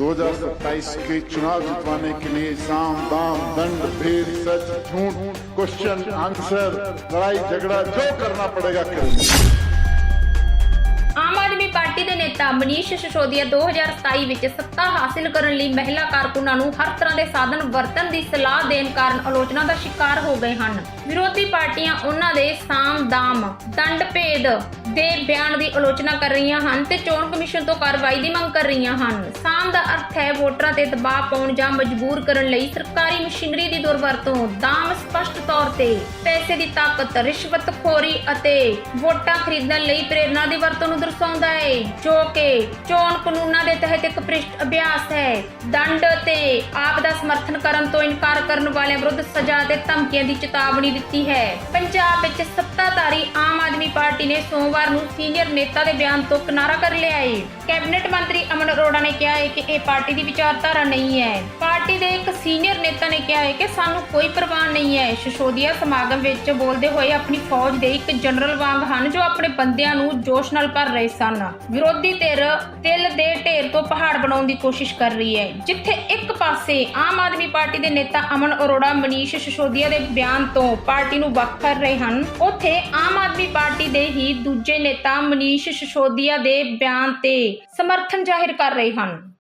2027 के चुनाव जितवाने के लिए साम दाम दंड भेद सच झूठ क्वेश्चन आंसर लड़ाई झगड़ा जो करना पड़ेगा करेंगे ਆਮ ਆਦਮੀ ਪਾਰਟੀ ਦੇ ਨੇਤਾ ਮਨੀਸ਼ ਸਿਸੋਦੀਆ 2027 ਵਿੱਚ ਸੱਤਾ ਹਾਸਿਲ ਕਰਨ ਲਈ ਮਹਿਲਾ ਕਾਰਕੁਨਾਂ ਨੂੰ ਹਰ ਤਰ੍ਹਾਂ ਦੇ ਸਾਧਨ ਵਰਤਣ ਦੀ ਸਲਾਹ ਦੇਣ ਕਾਰਨ ਆਲੋਚਨਾ ਦਾ ਸ਼ਿਕਾਰ ਹੋ ਗਏ ਹਨ ਵਿਰੋਧੀ ਪਾਰਟੀਆਂ ਉਹਨਾਂ ਦੇ ਸਾਮ ਦਾਮ ਦੰਡ ਭੇਦ ਦੇ ਬਿਆਨ ਦੀ ਆਲੋਚਨਾ ਕਰ ਰਹੀਆਂ ਹਨ ਤੇ ਚੋਣ ਕਮਿਸ਼ਨ ਤੋਂ ਕਾਰਵਾਈ ਦੀ ਮੰਗ ਕਰ ਰਹੀਆਂ ਹਨ। ਸਾਮ ਦਾ ਅਰਥ ਹੈ ਵੋਟਰਾਂ ਤੇ ਦਬਾਅ ਪਾਉਣ ਜਾਂ ਮਜਬੂਰ ਕਰਨ ਲਈ ਸਰਕਾਰੀ ਮਸ਼ੀਨਰੀ ਦੀ ਦੁਰਵਰਤੋਂ। ਦਾਮ ਸਪਸ਼ਟ ਤੌਰ ਤੇ ਪੈਸੇ ਦੀ ਤਾਕਤ, ਰਿਸ਼ਵਤਖੋਰੀ ਅਤੇ ਵੋਟਾਂ ਖਰੀਦਣ ਲਈ ਪ੍ਰੇਰਣਾ ਦੀ ਵਰਤੋਂ ਨੂੰ ਦਰਸਾਉਂਦਾ ਹੈ, ਜੋ ਕਿ ਚੋਣ ਕਾਨੂੰਨਾਂ ਦੇ ਤਹਿਤ ਇੱਕ ਭ੍ਰਿਸ਼ਟ ਅਭਿਆਸ ਹੈ। ਦੰਡ ਤੇ ਆਪ ਦਾ ਸਮਰਥਨ ਕਰਨ ਤੋਂ ਇਨਕਾਰ ਕਰਨ ਵਾਲਿਆਂ ਵਿਰੁੱਧ ਸਜ਼ਾ ਤੇ ਧਮਕੀਆਂ ਦੀ ਚੇਤਾਵਨੀ ਦਿੱਤੀ ਹੈ। ਪੰਜਾਬ ਵਿੱਚ ਸੱਤਾਧਾਰੀ ਪਾਰਟੀ ਨੇ ਸੋਮਵਾਰ ਨੂੰ ਸੀਨੀਅਰ ਨੇਤਾ ਦੇ ਬਿਆਨ ਤੋਂ ਕਿਨਾਰਾ ਕਰ ਲਿਆ ਹੈ ਕੈਬਨਿਟ ਮੰਤਰੀ ਅਮਨ ਅਰੋੜਾ ਨੇ ਕਿਹਾ ਹੈ ਕਿ ਇਹ ਪਾਰਟੀ ਦੀ ਵਿਚਾਰਧਾਰਾ ਨਹੀਂ ਹੈ। ਪਾਰਟੀ ਦੇ ਇੱਕ ਸੀਨੀਅਰ ਨੇਤਾ ਨੇ ਕਿਹਾ ਹੈ ਕਿ ਸਾਨੂੰ ਕੋਈ ਪਰਵਾਹ ਨਹੀਂ ਹੈ। ਸ਼ਿਸ਼ੋਦੀਆ ਸਮਾਗਮ ਵਿੱਚ ਬੋਲਦੇ ਹੋਏ ਆਪਣੀ ਫੌਜ ਦੇ ਇੱਕ ਜਨਰਲ ਵਾਂਗ ਹਨ ਜੋ ਆਪਣੇ ਬੰਦਿਆਂ ਨੂੰ ਜੋਸ਼ ਨਾਲ ਭਰ ਰਹੇ ਸਨ। ਵਿਰੋਧੀ ਧਿਰ ਤਿਲ ਦੇ ਢੇਰ ਤੋਂ ਪਹਾੜ ਬਣਾਉਣ ਦੀ ਕੋਸ਼ਿਸ਼ ਕਰ ਰਹੀ ਹੈ, ਜਿੱਥੇ ਇੱਕ ਪਾਸੇ ਆਮ ਆਦਮੀ ਪਾਰਟੀ ਦੇ ਨੇਤਾ ਅਮਨ ਅਰੋੜਾ, ਮਨੀਸ਼ ਸਸ਼ੋਦੀਆ ਦੇ ਬਿਆਨ ਤੋਂ ਪਾਰਟੀ ਨੂੰ ਵੱਖ ਕਰ ਰਹੇ ਹਨ। ਉੱਥੇ ਆਮ ਆਦਮੀ ਪਾਰਟੀ ਦੇ ਹੀ ਦੂਜੇ ਨੇਤਾ ਮਨੀਸ਼ ਸਸ਼ੋਦੀਆ ਦੇ ਬਿਆਨ ਤੇ ਸਮਰਥਨ ਜ਼ਾਹਿਰ ਕਰ ਰਹੇ ਹਨ।